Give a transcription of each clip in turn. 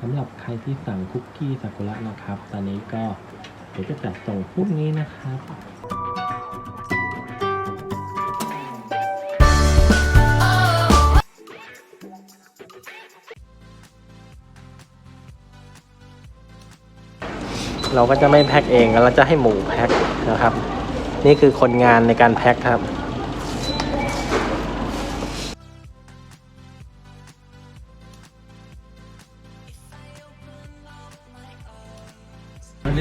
สำหรับใครที่สั่งคุกกี้ซากุระนะครับ ตอนนี้ก็เดี๋ยวจะจัดส่งพรุ่งนี้นะครับเราก็จะไม่แพ็คเองเราจะให้หมูแพ็คนะครับ นี่คือคนงานในการแพ็คครับ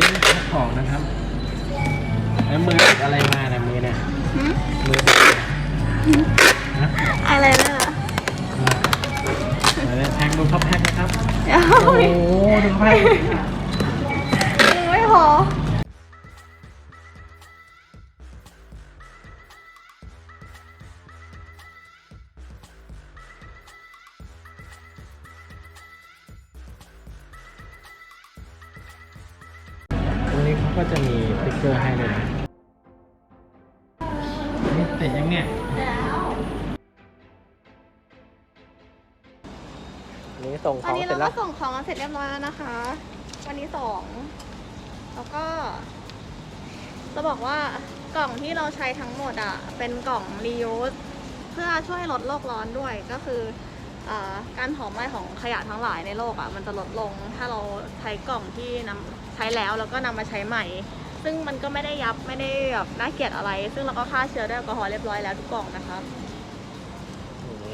วันนี้แพ็คของนะครับแล้วมือติดอะไรมาเนี่ยมือเนี่ยมือติดนะอะไรนะเดี๋ยวแพ็คดูเขาแพ็คนะครับเดี๋ยวโอ้โหดูเขาแพ็ค ก็จะมีสติ๊กเกอร์ให้เลยนะนี่เสร็จยังเนี่ยนี่ส่งขตอนองนี้เสร็เราจแล้วก็ส่งของมาเสร็จเรียบร้อยแล้วนะคะ วันนี้สองแล้วก็จะบอกว่ากล่องที่เราใช้ทั้งหมดอะ เป็นกล่องรียูสเพื่อช่วยลดโลกร้อนด้วยก็คืออา การเผาไหม้ของขยะทั้งหลายในโลกอะมันจะลดลง ถ้าเราใช้กล่องที่นำใช้แล้วแล้วก็นำมาใช้ใหม่ ซึ่งมันก็ไม่ได้ยับไม่ได้แบบน่าเกลียดอะไร ซึ่งเราก็ฆ่าเชื้อด้วยแอลกอฮอล์เรียบร้อยแล้วทุกกล่องนะคะ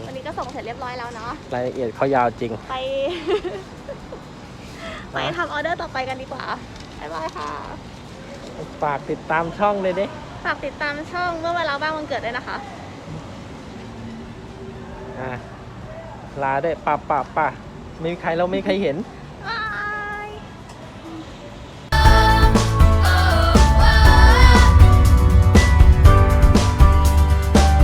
วันนี้ก็ส่งเสร็จเรียบร้อยแล้วเนาะรายละเอียดเขายาวจริง ไป ไปทำออเดอร์ต่อไปกันดีกว่าบ๊ายบายค่ะฝากติดตามช่องเลยดิฝากติดตามช่องเมื่อเวลาบ้างวันเกิดด้วยนะคะ อะ ลาด้วยป่าป่าป่าไม่มีใครเราไม่มีใครเห็น